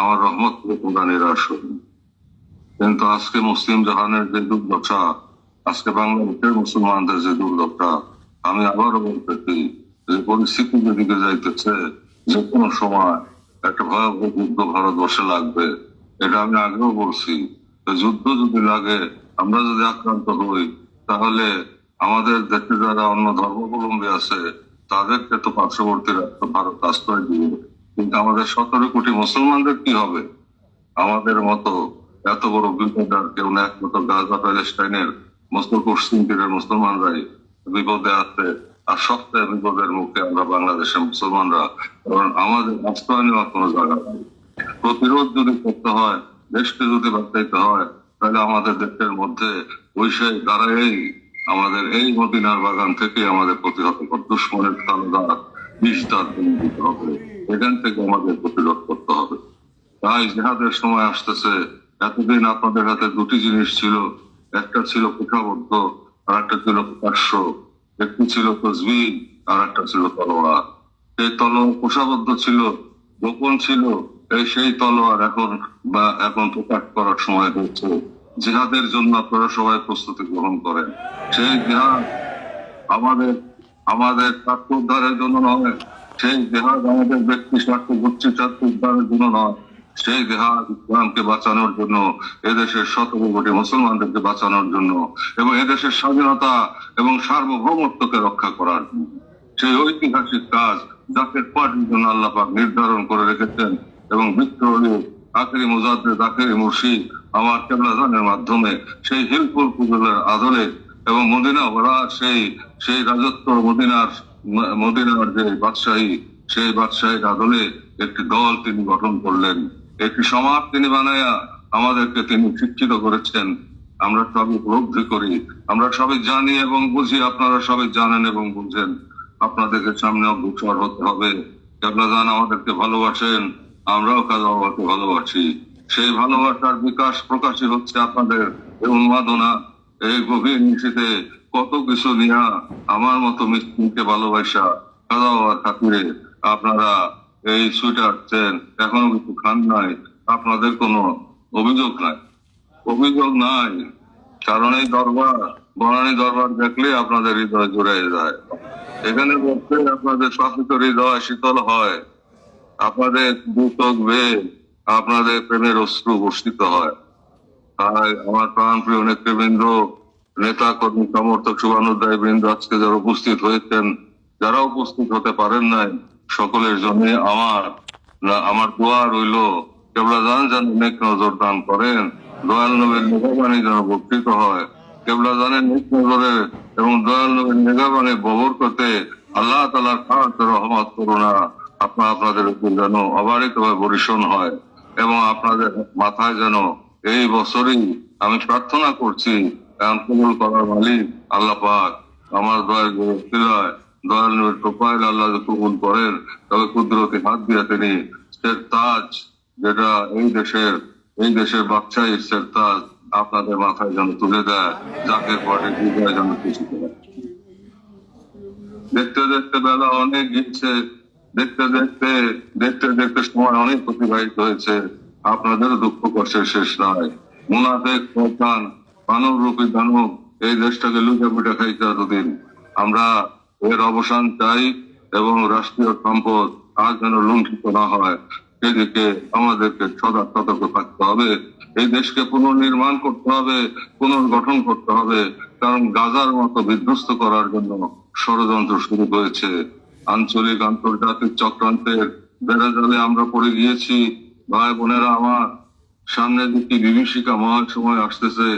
আমার রহমত তোমরা নিরাশ কিন্তু আজকে মুসলিম জাহানের যে দুর্দশা, আজকে বাংলাদেশের মুসলমানদের যে দুর্দশা, আমি আবারও বলতেছি যে পরিস্থিতি যেদিকে যাইতেছে, যে কোনো সময় একটা ভয়াবহ যুদ্ধ ভারতবর্ষে লাগবে। এটা আমি আগেও বলছি যুদ্ধ যদি লাগে, আমরা যদি আক্রান্ত হই, তাহলে আমাদের দেশে যারা অন্য ধর্মাবলম্বী আছে, তাদেরকে তো পার্শ্ববর্তী রাষ্ট্র ভারত আশ্রয় দিবে। কিন্তু আমাদের সতেরো কোটি মুসলমানদের কি হবে? আমাদের মতো এত বড় বিপদ আর কেউ না, একমাত্র গাজা প্যালেস্টাইনের মুসলিম পশ্চিম তীরের মুসলমানরাই বিপদে আছে আর সবচেয়ে বিপদের মুখে আমরা বাংলাদেশের মুসলমানরা, কারণ আমাদের আশ্রয় নেওয়ার কোনো জায়গা নেই। প্রতিরোধ যদি করতে হয়, দেশকে যদি বাঁচাইতে হয়, তাহলে আমাদের দেশের মধ্যে সেই দাঁড়াই আমাদের এই মদিনার বাগান থেকে আমাদের প্রতিহত দুশ্মনের তালদার বিষ দাঁত দিতে হবে। এখান থেকে আমাদের প্রতিরোধ করতে হবে। তাই জেহাদের সময় আসতেছে, এতদিন আপনাদের হাতে দুটি জিনিস ছিল। একটা ছিল পিঠাবদ্ধ আর একটা ছিল প্রকাশ্য। একটি ছিল তসবির আর একটা ছিল তলোয়ার। এই তলোয়ার কোষাবদ্ধ ছিল, গোপন ছিল। এই সেই তলোয়ার এখন বা এখন প্রকাশ করার সময় হচ্ছে জিহাদের জন্য আপনারা সবাই প্রস্তুতি গ্রহণ করেন। সেই জিহাদ আমাদের আমাদের উদ্ধারের জন্য নয় সেই দেহাদ আমাদের ব্যক্তি স্বার্থ গোষ্ঠী স্বার্থ উদ্ধারের জন্য নয়। সেই দেহাদ ইসলামকে বাঁচানোর জন্য, এদেশের সতেরো কোটি মুসলমানদেরকে বাঁচানোর জন্য এবং এদেশের স্বাধীনতা এবং সার্বভৌমত্বকে রক্ষা করার জন্য। সেই ঐতিহাসিক কাজ জাকের পার্টির জন্য আল্লাহ পাক নির্ধারণ করে রেখেছেন এবং বিদ্রোহী আখেরি মুজাদ্দেদ, আখেরি মুর্শিদ, আমার কেবলাজানের মাধ্যমে সেই হিলফুল পুজোর আদলে এবং মদিনা ওরা সেই সেই রাজত্ব মদিনার মদিনার যে বাদশাহী, সেই বাদশাহীর আদলে একটি দল তিনি গঠন করলেন। একটি সমাজ তিনি বানায়া আমাদেরকে তিনি শিক্ষিত করেছেন। আমরা সবই উপলব্ধি করি। আমরা সবাই জানি এবং বুঝি, আপনারা সবাই জানেন এবং বুঝেন। আপনাদেরকে সামনে অগ্রসর হতে হবে। কেবলাজান আমাদেরকে ভালোবাসেন, আমরাও কাজা বাবাকে ভালোবাসি। সেই ভালোবাসার বিকাশ প্রকাশই হচ্ছে আপনাদের এই উন্মাদনা, এই গভীর নিশীতে কত কিছু নিয়া আমার মতো মিষ্টিকে ভালোবাসা। বাবার খাতিরে আপনারা এই সুইটে আসছেন, এখনও কিছু খান নাই, আপনাদের কোনো অভিযোগ নাই। অভিযোগ নাই, কারণ এই দরবার, বনানী দরবার দেখলে আপনাদের হৃদয় জুড়ে যায়। এখানে বসতে আপনাদের শাসিত হৃদয় শীতল হয়, আপনাদের দুচোখ বেয়ে আপনাদের প্রেমের অশ্রু বর্ষিত হয়। তাই আমার প্রাণ প্রিয় নেতৃবৃন্দ নেতা কর্মী সমর্থক শুভানুদ্দায় বৃন্দ আজকে যারা উপস্থিত হয়েছেন, যারা উপস্থিত হতে পারেন নাই, সকলের জন্য আমার আমার দোয়া রইল। কেবলা জান যেন নেক নজর দান করেন, দয়াল নবীর মেঘাবাণী যেন বর্ধিত হয়। কেবলা জানের নেক নজরে এবং দয়াল নবীর মেঘাবাণী ববর করতে আল্লাহ তালার খাস রহমত করুণা আপনার আপনাদের উপর যেন অবারিতভাবে বরিশন হয় এবং আপনাদের মাথায় যেন এই বছরই আমি প্রার্থনা করছি করার মালিক আল্লাহ পাক। আমার নবীর আল্লাহ কবুল করেন, তবে কুদরতি হাত তিনি তাজ যেটা এই দেশের এই দেশের বাচ্চাই তাজ আপনাদের মাথায় যেন তুলে দেয় পরে হৃদয় যেন দেখতে দেখতে বেলা অনেক গিয়েছে, দেখতে দেখতে দেখতে দেখতে সময় অনেক অতিবাহিত হয়েছে। আপনাদের দুঃখ কষ্টের শেষ নয় মুনাফেক প্রধান মানব রূপী দানব এই দেশটাকে লুটে পুটে খাইতে এতদিন আমরা এর অবসান চাই এবং রাষ্ট্রীয় সম্পদ আর যেন লুণ্ঠিত না হয়। সেদিকে আমাদেরকে সদা সতর্ক থাকতে হবে। এই দেশকে পুনর্নির্মাণ করতে হবে, পুনর্গঠন করতে হবে। কারণ গাজার মতো বিধ্বস্ত করার জন্য ষড়যন্ত্র শুরু হয়েছে। আঞ্চলিক আন্তর্জাতিক চক্রান্তের বেড়া জালে আমরা পড়ে গিয়েছি। ভাই বোনেরা আমার সামনে দিকে বিভীষিকা মহা সময় আসতেছে।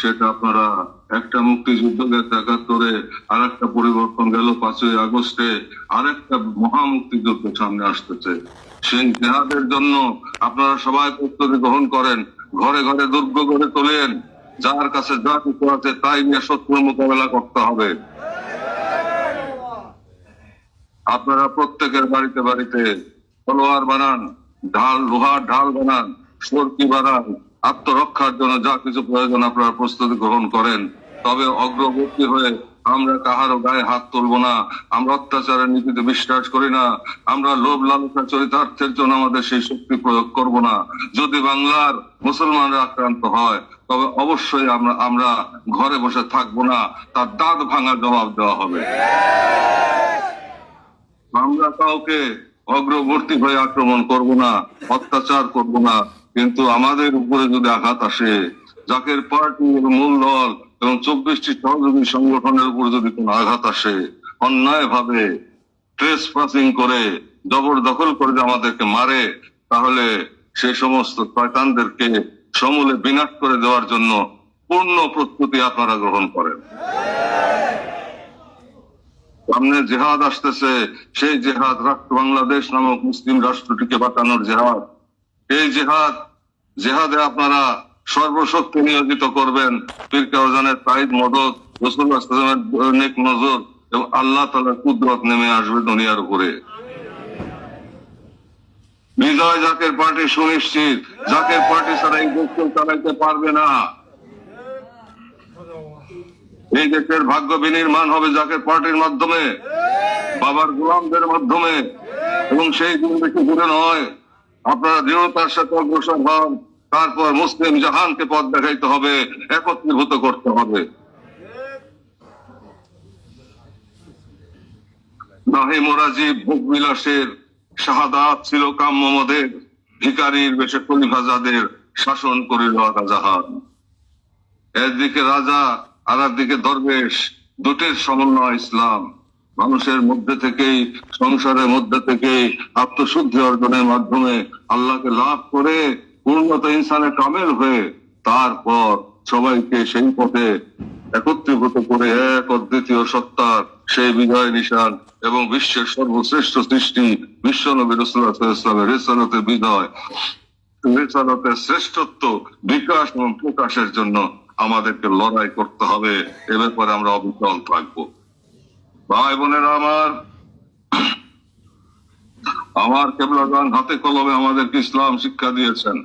সেটা আপনারা একটা মুক্তিযুদ্ধ গেছে একাত্তরে আর একটা পরিবর্তন গেল পাঁচই আগস্টে আর একটা মহা মুক্তিযুদ্ধ সামনে আসতেছে। সেই জেহাদের জন্য আপনারা সবাই প্রস্তুতি গ্রহণ করেন, ঘরে ঘরে দুর্গ গড়ে তোলেন, যার কাছে যা কিছু আছে তাই নিয়ে শত্রুর মোকাবেলা করতে হবে। আপনারা প্রত্যেকের বাড়িতে বাড়িতে তলোয়ার বানান, ঢাল, লোহার ঢাল বানান, সরকি বানান আত্মরক্ষার জন্য যা কিছু প্রয়োজন আপনারা প্রস্তুতি গ্রহণ করেন, তবে অগ্রবর্তী হয়ে আমরা কাহারও গায়ে হাত তুলবো না, আমরা অত্যাচারের নীতিতে বিশ্বাস করি না, আমরা লোভ লালসা চরিতার্থের জন্য আমাদের সেই শক্তি প্রয়োগ করব না। যদি বাংলার মুসলমানরা আক্রান্ত হয়, তবে অবশ্যই আমরা আমরা ঘরে বসে থাকব না, তার দাঁত ভাঙার জবাব দেওয়া হবে। আমরা কাউকে অগ্রবর্তী হয়ে আক্রমণ করব না, অত্যাচার করব না, কিন্তু আমাদের উপরে যদি আঘাত আসে, জাকের পার্টি এবং মূল দল এবং চব্বিশটি সহযোগী সংগঠনের উপর যদি কোনো আঘাত আসে অন্যায় ভাবে ট্রেস পাসিং করে, জবরদখল করে যে আমাদেরকে মারে, তাহলে সেই সমস্ত শয়তানদেরকে সমূলে বিনাশ করে দেওয়ার জন্য পূর্ণ প্রস্তুতি আপনারা গ্রহণ করেন। সামনে জেহাদ আসতেছে, সেই জেহাদ রাষ্ট্র বাংলাদেশ নামক মুসলিম রাষ্ট্রটিকে বাঁচানোর জেহাদ। এই জেহাদ, জেহাদে আপনারা সর্বশক্তি নিয়োজিত করবেন। পীর কাউজানের তাইদ মদত রসুল্লাহ সাল্লামের নেক নজর এবং আল্লাহ তালার কুদরত নেমে আসবে দুনিয়ার উপরে। বিজয় জাকের পার্টি সুনিশ্চিত জাকের পার্টি ছাড়া এই দেশকে চালাইতে পারবে না। এই দেশের ভাগ্য বিনির্মাণ হবে জাকের পার্টির মাধ্যমে, বাবার গোলামদের মাধ্যমে, এবং সেই দিন বেশি দূরে নয়। আপনারা দৃঢ়তার সাথে অগ্রসর হন, তারপর মুসলিম জাহানকে পথ দেখাইতে হবে, একত্রীভূত করতে হবে। নাহি মোরাজি ভোগ বিলাসের শাহাদাত ছিল মদের, ভিকারির বেশে কলিভাজাদের শাসন করিল আদা জাহান একদিকে রাজা আর দিকে দরবেশ, দুটির সমন্বয় ইসলাম। মানুষের মধ্যে থেকেই, সংসারের মধ্যে থেকেই আত্মশুদ্ধি অর্জনের মাধ্যমে আল্লাহকে লাভ করে পূর্ণতা ইনসানে কামেল হয়ে তারপর সবাইকে সেই পথে একত্রীভূত করে এক অদ্বিতীয় সত্তার সেই বিজয় নিশান এবং বিশ্বের সর্বশ্রেষ্ঠ সৃষ্টি, বিশ্ব নবী রসুল্লাহামের রেসালতে বিজয়। রেসালতের শ্রেষ্ঠত্ব বিকাশ এবং প্রকাশের জন্য আমাদেরকে লড়াই করতে হবে এ ব্যাপারে আমরা অবিচল থাকব। ভাই বোনেরা আমার আমার কেবলাগান হাতে কলমে আমাদেরকে ইসলাম শিক্ষা দিয়েছেন।